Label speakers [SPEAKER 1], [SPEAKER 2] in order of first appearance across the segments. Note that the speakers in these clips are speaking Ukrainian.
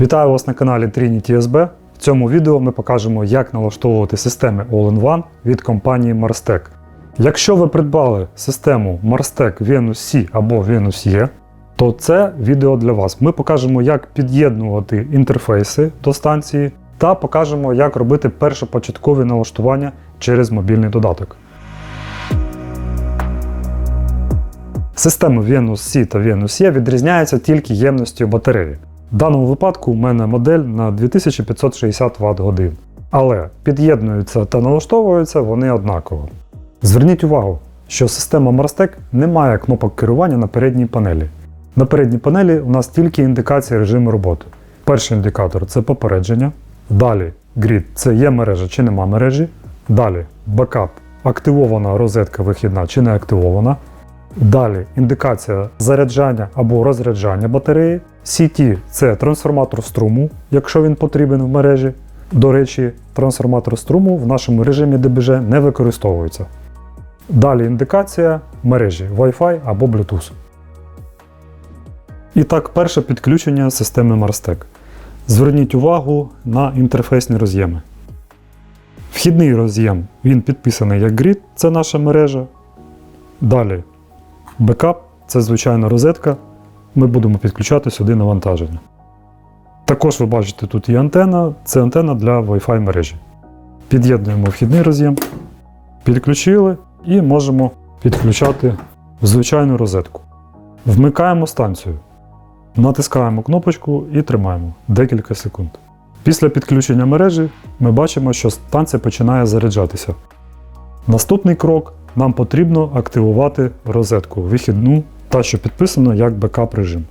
[SPEAKER 1] Вітаю вас на каналі Trinity SB. В цьому відео ми покажемо, як налаштовувати системи All-in-One від компанії Marstek. Якщо ви придбали систему Marstek Venus C або Venus E, то це відео для вас. Ми покажемо, як під'єднувати інтерфейси до станції та покажемо, як робити першопочаткові налаштування через мобільний додаток. Системи Venus C та Venus E відрізняються тільки ємністю батареї. В даному випадку у мене модель на 2560 Вт годин. Але під'єднуються та налаштовуються вони однаково. Зверніть увагу, що система Marstek не має кнопок керування на передній панелі. На передній панелі у нас тільки індикація режиму роботи. Перший індикатор це попередження. Далі Grid це є мережа чи нема мережі. Далі бекап, активована розетка вихідна чи не активована. Далі індикація заряджання або розряджання батареї. CT це трансформатор струму, якщо він потрібен в мережі. До речі, трансформатор струму в нашому режимі DBG не використовується. Далі індикація мережі Wi-Fi або Bluetooth. І так, перше підключення системи Marstek. Зверніть увагу на інтерфейсні роз'єми. Вхідний роз'єм він підписаний як Grid, це наша мережа. Далі бекап це звичайна розетка. Ми будемо підключати сюди навантаження. Також ви бачите, тут є антена, це антена для Wi-Fi мережі. Під'єднуємо вхідний роз'єм, підключили і можемо підключати звичайну розетку. Вмикаємо станцію. Натискаємо кнопочку і тримаємо декілька секунд. Після підключення мережі ми бачимо, що станція починає заряджатися. Наступний крок нам потрібно активувати розетку вихідну та що підписано як бекап режим.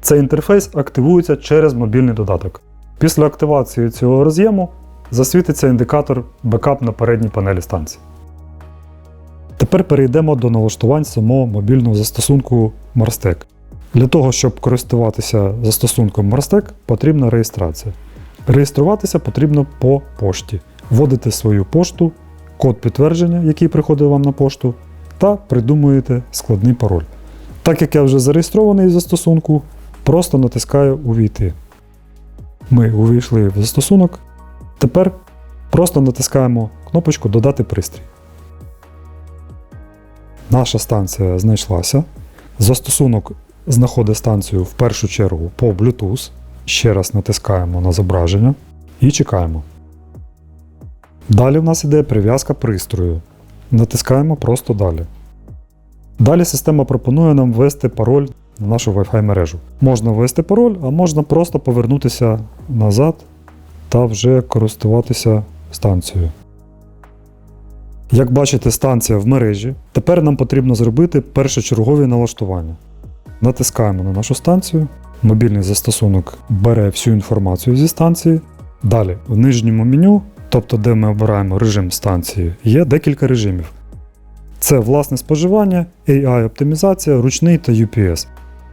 [SPEAKER 1] Цей інтерфейс активується через мобільний додаток. Після активації цього роз'єму засвітиться індикатор бекап на передній панелі станції. Тепер перейдемо до налаштувань самого мобільного застосунку Marstek. Для того, щоб користуватися застосунком Marstek, потрібна реєстрація. Реєструватися потрібно по пошті. Вводите свою пошту, код підтвердження, який приходить вам на пошту, та придумуєте складний пароль. Так як я вже зареєстрований в застосунку, просто натискаю Увійти. Ми увійшли в застосунок. Тепер просто натискаємо кнопочку Додати пристрій. Наша станція знайшлася. Застосунок знаходить станцію в першу чергу по Bluetooth. Ще раз натискаємо на зображення і чекаємо. Далі в нас йде прив'язка пристрою. Натискаємо просто далі. Далі система пропонує нам ввести пароль на нашу Wi-Fi мережу. Можна ввести пароль, а можна просто повернутися назад та вже користуватися станцією. Як бачите, станція в мережі. Тепер нам потрібно зробити першочергові налаштування. Натискаємо на нашу станцію. Мобільний застосунок бере всю інформацію зі станції. Далі в нижньому меню, тобто де ми обираємо режим станції, є декілька режимів. Це власне споживання, AI-оптимізація, ручний та UPS.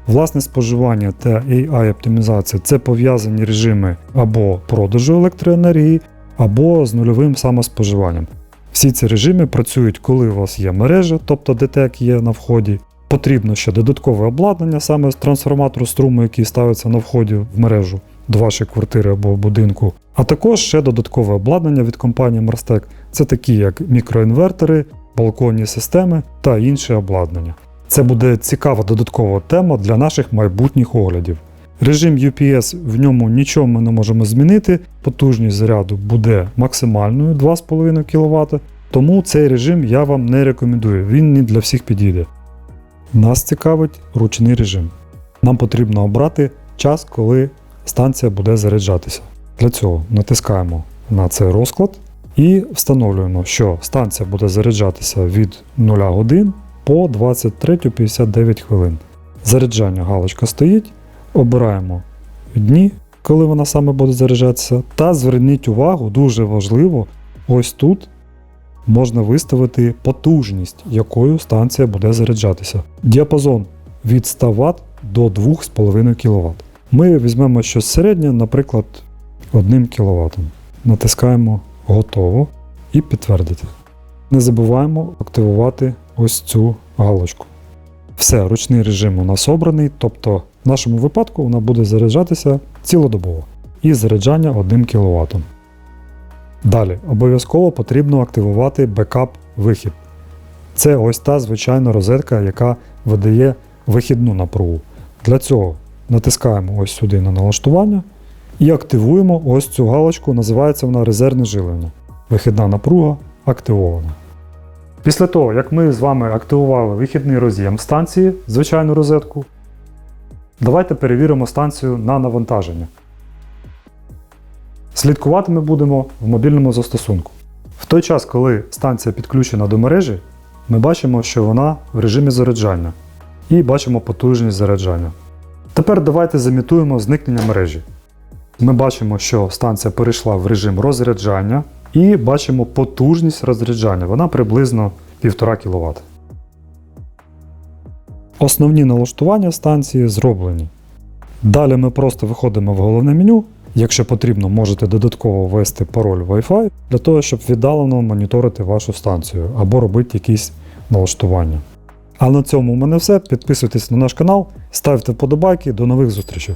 [SPEAKER 1] Власне споживання та AI-оптимізація це пов'язані режими або продажу електроенергії, або з нульовим самоспоживанням. Всі ці режими працюють, коли у вас є мережа, тобто DTEC є на вході. Потрібно ще додаткове обладнання саме з трансформатору струму, який ставиться на вході в мережу до вашої квартири або будинку. А також ще додаткове обладнання від компанії Marstek. Це такі як мікроінвертори, балконні системи та інше обладнання. Це буде цікава додаткова тема для наших майбутніх оглядів. Режим UPS в ньому нічого ми не можемо змінити, потужність заряду буде максимальною 2,5 кВт, тому цей режим я вам не рекомендую, він не для всіх підійде. Нас цікавить ручний режим. Нам потрібно обрати час, коли станція буде заряджатися. Для цього натискаємо на цей розклад і встановлюємо, що станція буде заряджатися від 0 годин по 23.59 хвилин. Заряджання галочка стоїть. Обираємо дні, коли вона саме буде заряджатися. Та зверніть увагу, дуже важливо, ось тут можна виставити потужність, якою станція буде заряджатися. Діапазон від 100 Вт до 2,5 кВт. Ми візьмемо щось середнє, наприклад, 1 кВт. Натискаємо Готово і підтвердити. Не забуваємо активувати ось цю галочку. Все, ручний режим у нас обраний, тобто В нашому випадку вона буде заряджатися цілодобово і заряджання 1 кВт. Далі обов'язково потрібно активувати бекап-вихід. Це ось та звичайна розетка, яка видає вихідну напругу. Для цього натискаємо ось сюди на налаштування і активуємо ось цю галочку, називається вона резервне живлення. Вихідна напруга активована. Після того, як ми з вами активували вихідний роз'єм станції, звичайну розетку, давайте перевіримо станцію на навантаження. Слідкувати ми будемо в мобільному застосунку. В той час, коли станція підключена до мережі, ми бачимо, що вона в режимі заряджання і бачимо потужність заряджання. Тепер давайте замітуємо зникнення мережі. Ми бачимо, що станція перейшла в режим розряджання і бачимо потужність розряджання. Вона приблизно 1,5 кВт. Основні налаштування станції зроблені. Далі ми просто виходимо в головне меню. Якщо потрібно, можете додатково ввести пароль Wi-Fi для того, щоб віддалено моніторити вашу станцію або робити якісь налаштування. А на цьому у мене все. Підписуйтесь на наш канал, ставте вподобайки. До нових зустрічей!